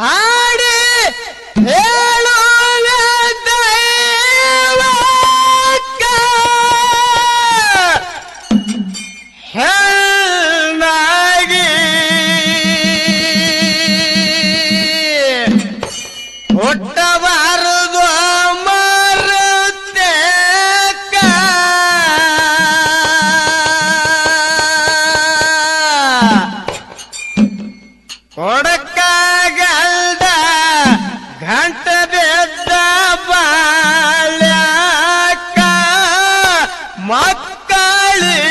Ah. Deli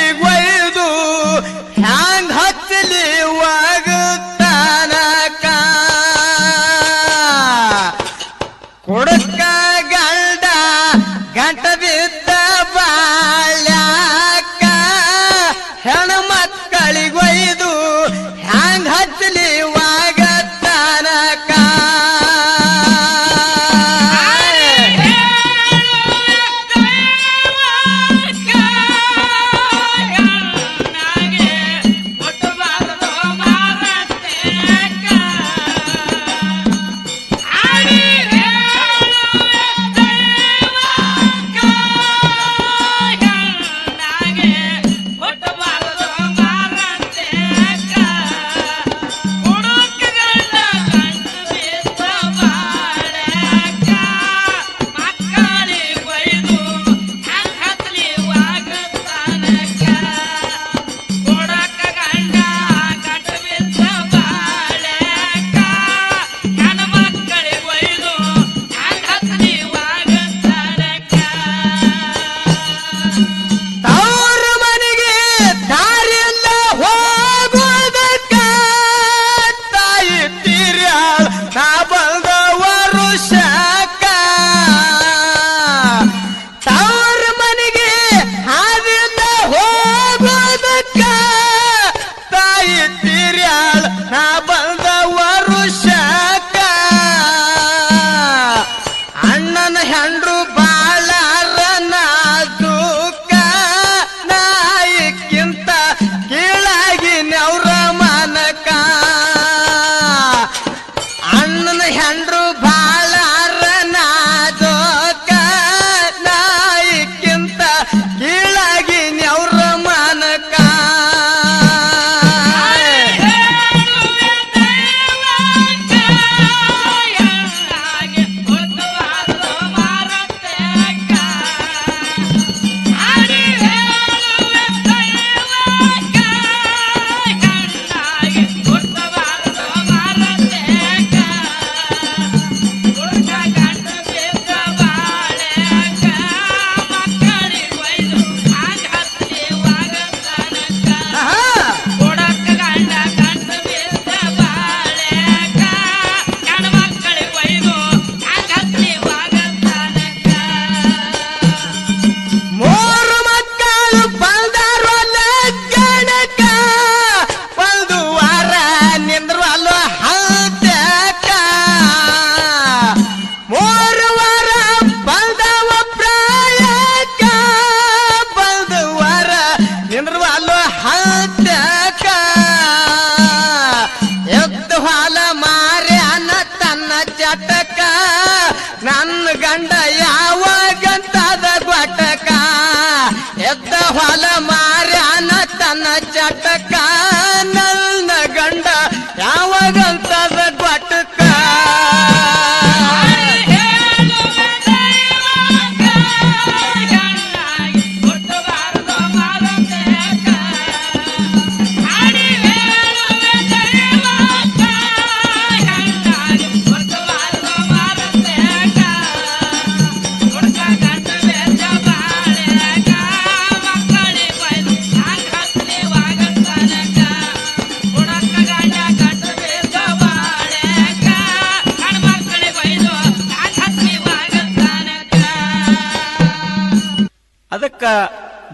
ನನ್ನ ಗಂಡ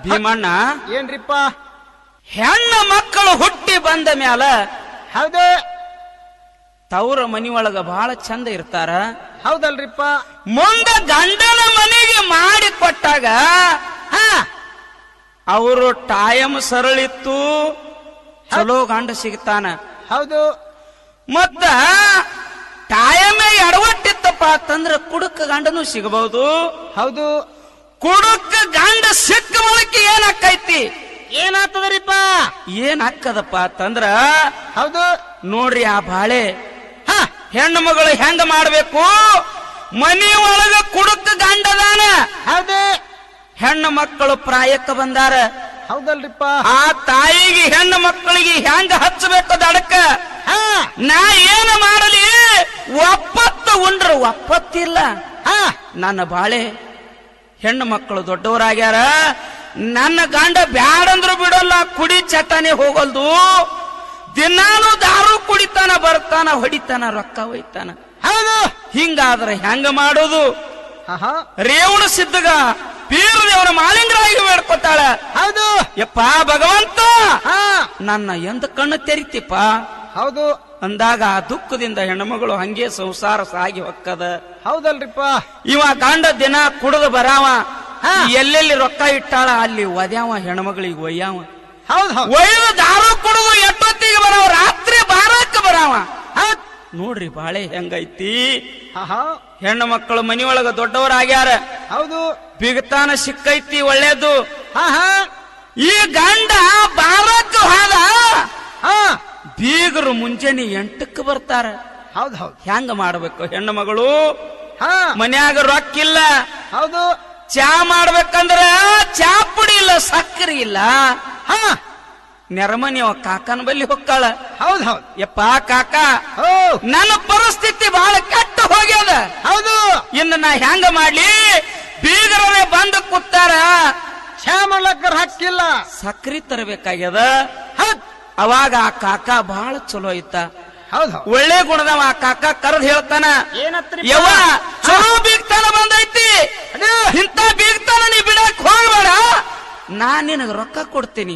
ಭೀಮಣ್ಣ ಏನ್ರಿಪ್ಪ? ಹೆಣ್ಣು ಮಕ್ಕಳು ಹುಟ್ಟಿ ಬಂದ ಮ್ಯಾಲ ಹೌದ. ತವರ ಮನಿಯೊಳಗ ಬಹಳ ಚಂದ ಇರ್ತಾರ. ಹೌದಲ್ರಿಪ್ಪ. ಮುಂದ ಗಂಡನ ಮನೆಗೆ ಮಾಡಿ ಕೊಟ್ಟಾಗ ಅವರು ಟೈಮ್ ಸರಳಿತ್ತು. ಚಲೋ ಗಂಡ ಸಿಗ್ತಾನ. ಹೌದು. ಮತ್ತ ಟಾಯಮೇ ಎಡವಟ್ಟಿತ್ತಪ್ಪ ಅಂತಂದ್ರೆ ಕುಡುಕ ಗಂಡನು ಸಿಗಬಹುದು ಹೌದು. ಕುಡುಕ ಗಂಡ ಸಿಕ್ಕ ಬಳಕೆ ಏನಾಕೈತಿ ಏನಾಗ್ತದ್ರಿಪ್ಪ? ಏನ್ ಹಾಕದಪ್ಪ ಅಂತಂದ್ರ ಹೌದು. ನೋಡ್ರಿ ಆ ಬಾಳೆ. ಹಾ. ಹೆಣ್ಣು ಮಗಳು ಹೆಂಗ ಮಾಡ್ಬೇಕು? ಮನಿ ಒಳಗ ಕುಡುಕ ಗಂಡದಾನ ಹೌದು. ಹೆಣ್ಣು ಮಕ್ಕಳು ಪ್ರಾಯಕ್ಕ ಬಂದಾರ. ಹೌದಲ್ರಿಪ್ಪ. ಆ ತಾಯಿಗೆ ಹೆಣ್ಣು ಮಕ್ಕಳಿಗೆ ಹೆಂಗ ಹಚ್ಚಬೇಕು ದಡಕ್ಕ ಹಾ. ನಾ ಏನು ಮಾಡಲಿ? ಒಪ್ಪತ್ತು ಉಂಡ್ರ ಒಪ್ಪತ್ತಿಲ್ಲ. ಹ. ನನ್ನ ಬಾಳೆ. ಹೆಣ್ಣು ಮಕ್ಕಳು ದೊಡ್ಡವರಾಗ್ಯಾರ ನನ್ನ ಗಂಡ ಬ್ಯಾಡಂದ್ರು ಬಿಡಲ್ಲ ಕುಡಿ ಚತಾನೆ ಹೋಗಲ್ದು. ದಿನಾನು ದಾರು ಕುಡಿತಾನ ಬರ್ತಾನ ಹೊಡಿತಾನ ರೊಕ್ಕ ಒಯ್ತಾನ. ಹೌದು. ಹಿಂಗಾದ್ರೆ ಹೆಂಗ ಮಾಡೋದು? ರೇವಣ ಸಿದ್ಧಗ ಪೀರ ದೇವರ ಮಾಲಿಂಗರಾಗಿ ಬೇಡ್ಕೊತಾಳ. ಹೌದು. ಯಪ್ಪ ಭಗವಂತ ನನ್ನ ಎಂದ ಕಣ್ಣು ತೆರಿತಿಪ್ಪ? ಹೌದು. ಅಂದಾಗ ಆ ದುಃಖದಿಂದ ಹೆಣ್ಮಗಳು ಹಂಗೆ ಸಂಸಾರ ಸಾಗಿ ಹೊಕ್ಕದ. ಹೌದಲ್ರಿಪ್ಪ. ಇವ ಗಂಡ ದಿನ ಕುಡಿದು ಬರಾವ. ಎಲ್ಲೆಲ್ಲಿ ರೊಕ್ಕ ಇಟ್ಟಾಳ ಅಲ್ಲಿ ಒದ್ಯಾವ ಹೆಣ್ಮಗಳಿಗೆ ಒಯ್ಯಾವ. ಒಯ್ದು ದಾರು ಕುಡಿದು ಎಟ್ಟೊತ್ತಿಗೆ ಬರಾವ ರಾತ್ರಿ ಬಾರಕ್ಕೆ ಬರಾವ. ನೋಡ್ರಿ ಬಾಳೆ ಹೆಂಗೈತಿ. ಹೆಣ್ಣು ಮಕ್ಕಳು ಮನಿಯೊಳಗ ದೊಡ್ಡವರಾಗ್ಯಾರ. ಹೌದು. ಬಿಗತಾನ ಸಿಕ್ಕೈತಿ ಒಳ್ಳೇದು. ಈ ಗಂಡ ಹಾ ಬೀಗರು ಮುಂಜಾನೆ ಎಂಟಕ್ಕೆ ಬರ್ತಾರ. ಹೌದು ಹೌದು. ಹೆಂಗ ಮಾಡ್ಬೇಕು ಹೆಣ್ಣು ಮಗಳು? ಹಾ. ಮನ್ಯಾಗ ರೊಕ್ಕಿಲ್ಲ ಹೌದು. ಚಾ ಮಾಡ್ಬೇಕಂದ್ರ ಚಾ ಪುಡಿ ಇಲ್ಲ ಸಕ್ಕರೆ ಇಲ್ಲ. ಹಾ. ನೆರಮನಿ ಅವ ಕಾಕನ ಬಲ್ಲಿ ಹೊಕ್ಕಾಳ. ಹೌದು ಹೌದು. ಯಪ್ಪ ಕಾಕ ನನ್ನ ಪರಿಸ್ಥಿತಿ ಬಹಳ ಕೆಟ್ಟ ಹೋಗ್ಯದ. ಹೌದು. ಇನ್ನು ನಾ ಹೆಂಗ ಮಾಡ್ಲಿ? ಬೀಗರವೇ ಬಂದು ಕೂತಾರ. ಚಾ ಮಾಡ್ಲಕ್ಕ ಹಕ್ಕಿಲ್ಲ. ಸಕ್ಕರಿ ತರಬೇಕಾಗ್ಯದ. ಹೌದ್. ಅವಾಗ ಆ ಕಾಕ ಬಹಳ ಚಲೋ ಐತ ಒಳ್ಳೆ ಗುಣದವ ಆ ಕಾಕ ಕರೆದ್ ಹೇಳ್ತಾನ ಯವ್ವ ಚಲೋ ಬೀಗ್ತಾನ ಬಂದೈತಿ. ಇಂತ ಬೀಗ್ತಾನ ನೀ ಬಿಡಕ್ ಹೋಗ್ಬೇಡ. ನಾ ನಿನಗ ರೊಕ್ಕ ಕೊಡ್ತೀನಿ.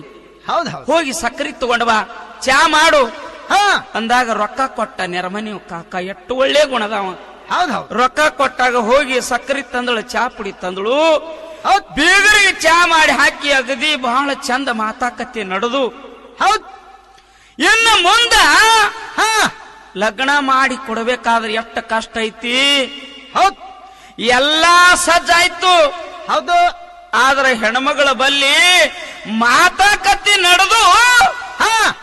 ಹೋಗಿ ಸಕ್ಕರೆ ತಗೊಂಡವಾ ಚಾ ಮಾಡು. ಹಾ. ಅಂದಾಗ ರೊಕ್ಕ ಕೊಟ್ಟ ನೆರಮನಿ ಕಾಕ ಎಷ್ಟು ಒಳ್ಳೆ ಗುಣದವ. ರೊಕ್ಕ ಕೊಟ್ಟಾಗ ಹೋಗಿ ಸಕ್ಕರೆ ತಂದಳು ಚಾ ಪುಡಿ ತಂದಳು. ಹೌದ್. ಬೀಗರಿಗೆ ಚಾ ಮಾಡಿ ಹಾಕಿ ಅಗದಿ ಬಹಳ ಚಂದ ಮಾತಾಕತಿ ನಡೆದು. ಹೌದ್. ಇನ್ನು ಮುಂದ ಹಾ ಲಗ್ನ ಮಾಡಿ ಕೊಡಬೇಕಾದ್ರೆ ಎಷ್ಟು ಕಷ್ಟ ಐತಿ? ಹೌದ್. ಎಲ್ಲಾ ಸಜ್ಜಾಯ್ತು ಹೌದು. ಆದ್ರೆ ಹೆಣ್ಮಗಳ ಬಲ್ಲಿ ಮಾತಾಕತಿ ನಡೆದು ಹಾ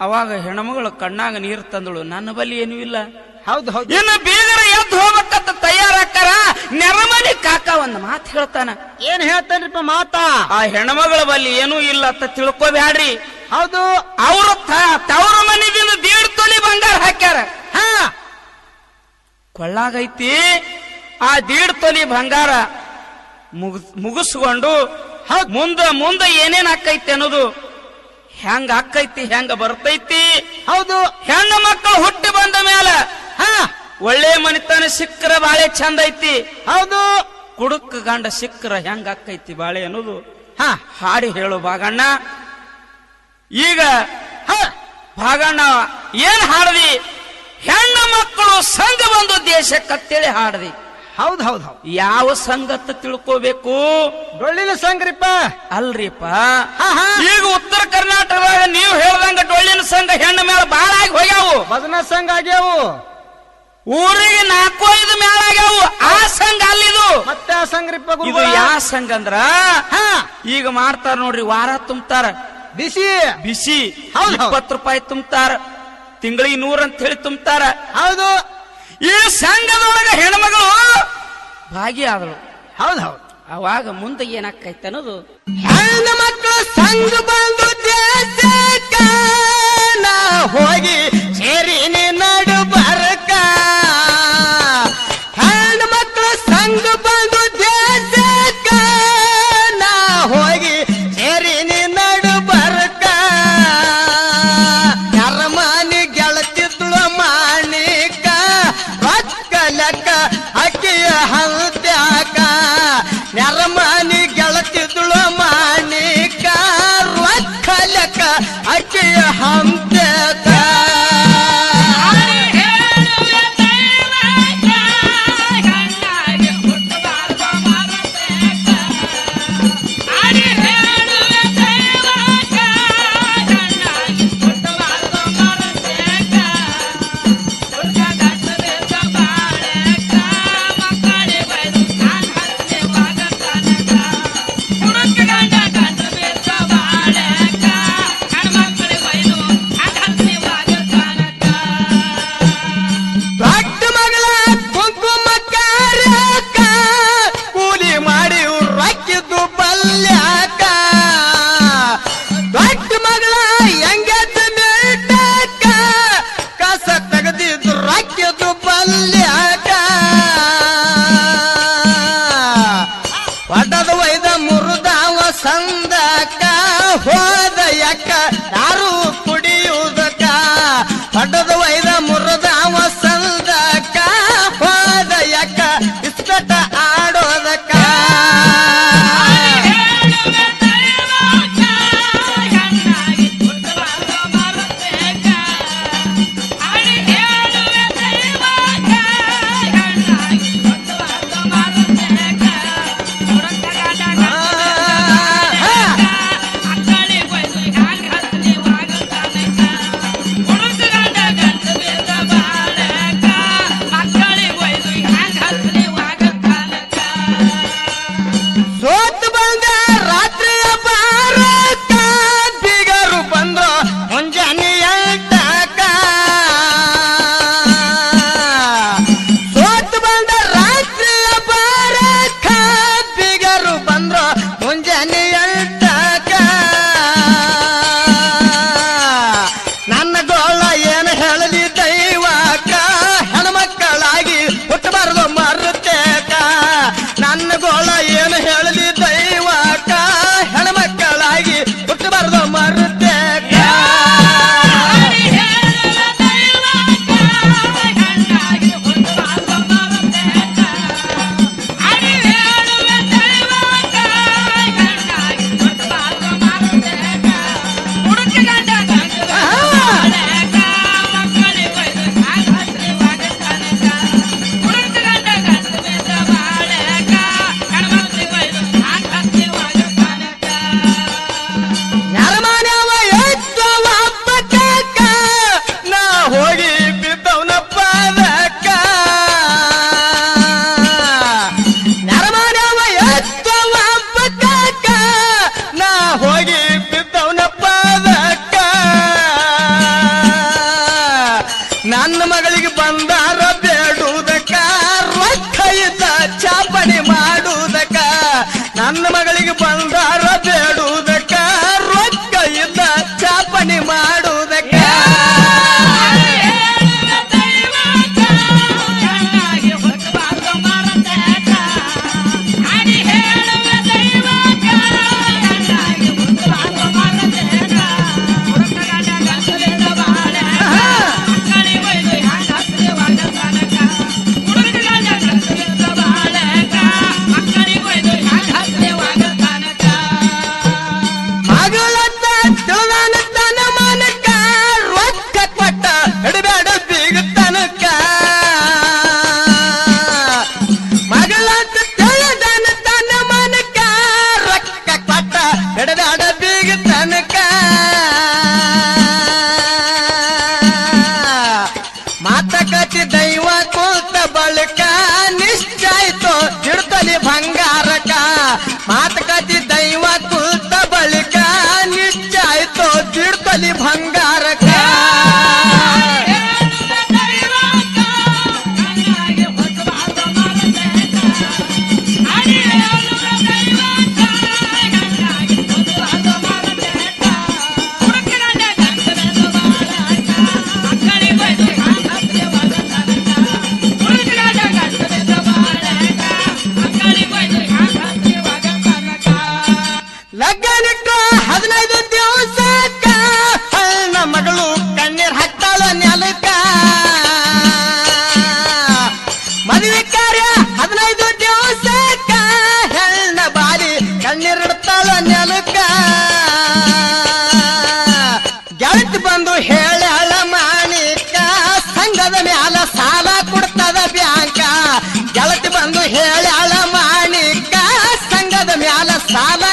ಅವಾಗ ಹೆಣ್ಮಗಳು ಕಣ್ಣಾಗ ನೀರು ತಂದಳು. ನನ್ನ ಬಲ್ಲಿ ಏನೂ ಇಲ್ಲ. ಹೌದು ಹೌದು. ಇನ್ನು ಬೀಗರ ಎದ್ದು ಹೋಗ್ಬೇಕಂತ ತಯಾರಾಕಾರ ನೆರಮನಿ ಕಾಕ ಒಂದು ಮಾತು ಹೇಳ್ತಾನ. ಏನ್ ಹೇಳ್ತಾನ್ರಿಪ್ಪ ಮಾತಾ? ಆ ಹೆಣ್ಮಗಳ ಬಲ್ಲಿ ಏನೂ ಇಲ್ಲ ಅಂತ ತಿಳ್ಕೊಬ್ಯಾಡ್ರಿ. ಹೌದು. ಅವರು ತವರ ಮನೆಗಿನ ದೀಡ್ ತೊಲಿ ಬಂಗಾರ ಹಾಕ್ಯಾರ. ಹಾ. ಕೊಳ್ಳಾಗೈತಿ. ಆ ದೇಡ್ ತೊಲಿ ಬಂಗಾರ ಮುಗಿಸ್ ಮುಗಿಸ್ಕೊಂಡು ಮುಂದ ಮುಂದ ಏನೇನ್ ಆಕೈತಿ ಅನ್ನೋದು ಹೆಂಗ ಆಕೈತಿ ಹೆಂಗ ಬರ್ತೈತಿ? ಹೌದು. ಹೆಣ್ಣು ಮಕ್ಕಳು ಹುಟ್ಟಿ ಬಂದ ಮೇಲೆ ಹಾ. ಒಳ್ಳೆ ಮನಿತನ ಸಿಕ್ಕರ ಬಾಳೆ ಚಂದ ಐತಿ. ಹೌದು. ಕುಡುಕ ಗಂಡ ಸಿಕ್ಕರ ಹೆಂಗ ಆಕೈತಿ ಬಾಳೆ ಅನ್ನೋದು ಹಾ. ಹಾಡಿ ಹೇಳು ಭಾಗಣ್ಣ ಈಗ ಹ ಭಾಗಣ್ಣ ಏನ್ ಹಾಡದಿ? ಹೆಣ್ಣ ಮಕ್ಕಳು ಸಂಘ ಬಂದು ದೇಶಕ್ಕತ್ತೇಳಿ ಹಾಡದಿ. ಹೌದು ಹೌದು ಹೌದು. ಯಾವ ಸಂಗತ ತಿಳ್ಕೋಬೇಕು? ಡೊಳ್ಳಿನ ಸಂಘರಿಪ್ಪ ಅಲ್ರಿಪ್ಪ. ಈಗ ಉತ್ತರ ಕರ್ನಾಟಕದಾಗ ನೀವು ಹೇಳ್ದಂಗ ಡೊಳ್ಳಿನ ಸಂಘ ಹೆಣ್ಣ ಮೇಲೆ ಬಾಳ ಆಗಿ ಹೋಗ್ಯಾವು. ಭಜನಾ ಸಂಘ ಆಗ್ಯಾವು. ಊರಿಗೆ ನಾಲ್ಕು ಐದು ಮೇಳ ಆಗ್ಯಾವು. ಆ ಸಂಘ ಅಲ್ಲಿದು. ಮತ್ತೆ ಆ ಸಂಘರಿಪ್ಪ ಇದು ಯಾವ ಸಂಘ ಅಂದ್ರ? ಹಾ. ಈಗ ಮಾಡ್ತಾರ ನೋಡ್ರಿ ವಾರ ತುಂಬ್ತಾರ. ಬಿಸಿ. ಬಿಸಿ. ಹೌದು. ಇಪ್ಪತ್ತು ರೂಪಾಯಿ ತುಂಬ್ತಾರ ತಿಂಗಳಿಗೆ ನೂರ ಅಂತ ಹೇಳಿ ತುಂಬ್ತಾರ. ಹೌದು. ಈ ಸಂಘದೊಳಗ ಹೆಣ್ಮಗಳು ಭಾಗಿಯಾದಳು ಹೌದು ಹೌದು. ಅವಾಗ ಮುಂದೆ ಏನಾಕೈತೆ ಅನ್ನೋದು ಹೆಣ್ಣು ಮಕ್ಕಳು ಸಂಘ ಬಂದು ದೇಶಕ್ಕ pasada.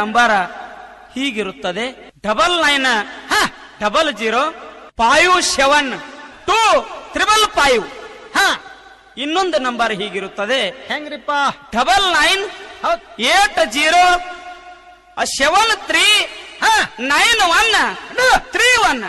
ನಂಬರ ಹೀಗಿರುತ್ತದೆ. ಡಬಲ್ ನೈನ್ ಹ double zero five seven two triple five. ಹ ಇನ್ನೊಂದು ನಂಬರ್ ಹೀಗಿರುತ್ತದೆ. ಹೆಂಗ್ರಿಪ್ಪ? Double nine eight zero seven three nine one three one.